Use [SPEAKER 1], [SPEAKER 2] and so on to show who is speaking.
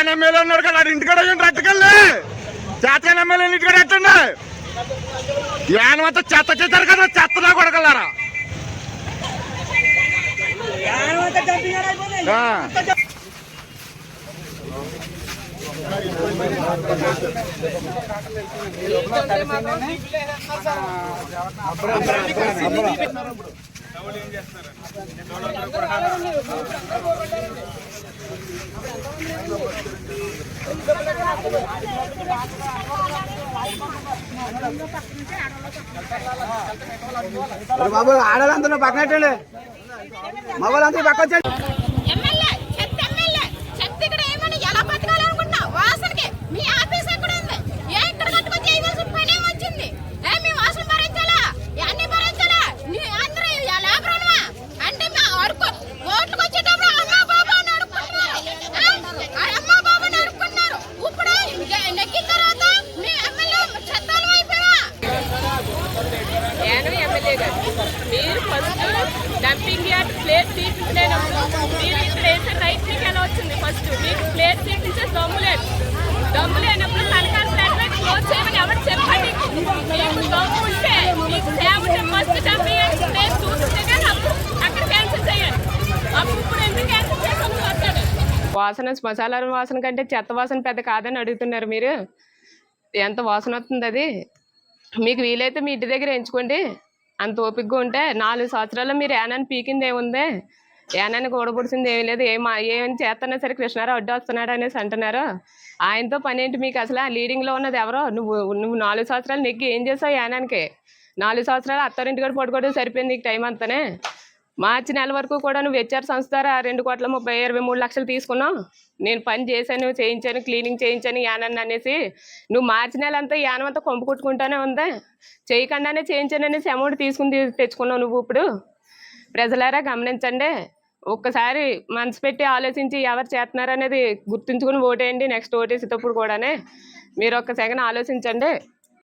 [SPEAKER 1] చేతకాని ఎమ్మెల్యే ఉన్నాడు కదా ఆడి ఇంటికాడ ఏంటి రట్టుకెళ్ళి చేతకాని ఎమ్మెల్యే ఇంటికాడ ఎట్టండి యాన్ అంతా చెత్త చేశారు కదా చెత్తలో కొడగలరా
[SPEAKER 2] మరి బాబు ఆడాలంతా పక్కనట్టండి మగవాళ్ళంతా పక్క వచ్చండి
[SPEAKER 3] ఎమ్మెల్యే చెత్త ఎమ్మెల్యే చెత్త ఇక్కడ ఏమని ఎలా బతకాలనుకుంటున్నా వాసనకి మీ ఆఫీస్ ఎక్కడ ఉంది ఏ ఇక్కడ కట్టుకొని చేయవలసిన పని వచ్చింది ఏ మీ వాసన భరించాలా అన్ని భరించాలా నీ అందరూ లేబరమా అంటే మా అరుకు ఓట్లకు వచ్చేటప్పుడు అమ్మ బాబా అని అడుక్కుంటున్నారు ఆ, అమ్మ బాబా అని అడుక్కుంటున్నారు ఇప్పుడు నె- నెగ్గిన తర్వాత మీ ఎమ్మెల్యే చెత్తాలు అయిపోయా
[SPEAKER 4] నేను ఎమ్మెల్యే గారు మీరు ఫస్ట్ డంపింగ్ యార్డ్ సీట్ తీపించలేనప్పుడు మీరు ఇక్కడ వేసే రైట్ మీకు ఎలా వచ్చింది ఫస్ట్ మీకు ప్లేస్ సీట్ ఇచ్చే దమ్ము లేదు. దమ్ము లేనప్పుడు సర్కార్ ఫ్లాట్ క్లోజ్ చేయమని ఎవరు చెప్పండి మీకు దమ్ము ఉంటే మీకు సేవ ఫస్ట్ డంపింగ్ యార్డ్ ప్లేట్ చూస్తే కానీ అప్పుడు అక్కడ క్యాన్సిల్ చేయండి అప్పుడు ఇప్పుడు ఎందుకు క్యాన్సిల్ చేసాము వస్తాడు వాసన మసాలా వాసన కంటే చెత్త వాసన పెద్ద కాదని అడుగుతున్నారు మీరు. ఎంత వాసన వస్తుంది అది? మీకు వీలైతే మీ ఇంటి దగ్గర ఎంచుకోండి. అంత ఓపికగా ఉంటే నాలుగు సంవత్సరాల్లో మీరు ఏనాన్ని పీకింది ఏముంది? ఏనాన్ని కూడబుడిసింది ఏమీ లేదు. ఏం ఏమని చేస్తున్నా సరే కృష్ణారావు అడ్డు వస్తున్నాడు అనేసి అంటున్నారు. ఆయనతో పని ఏంటి మీకు అసలు? ఆ లీడింగ్లో ఉన్నది ఎవరో? నువ్వు నువ్వు నాలుగు సంవత్సరాలు నెగ్గి ఏం చేసావు యానానికి నాలుగు సంవత్సరాలు అత్తారింటి కూడా పడుకోవడం సరిపోయింది నీకు టైం అంతానే? మార్చి నెల వరకు కూడా నువ్వు హెచ్ఆర్ సంస్థ ద్వారా రెండు కోట్ల ముప్పై ఇరవై మూడు లక్షలు తీసుకున్నావు. నేను పని చేశాను చేయించాను క్లీనింగ్ చేయించాను యానని అనేసి. నువ్వు మార్చి నెల అంతా యానం అంతా కొంపు కుట్టుకుంటానే ఉందా? చేయకుండానే చేయించాను అనేసి అమౌంట్ తీసుకుని తెచ్చుకున్నావు నువ్వు ఇప్పుడు. ప్రజలారా గమనించండి. ఒక్కసారి మనసు పెట్టి ఆలోచించి ఎవరు చేస్తున్నారనేది గుర్తుంచుకుని ఓటేయండి నెక్స్ట్ ఓటేసేటప్పుడు కూడానే. మీరు ఒక్క సెకండ్ ఆలోచించండి.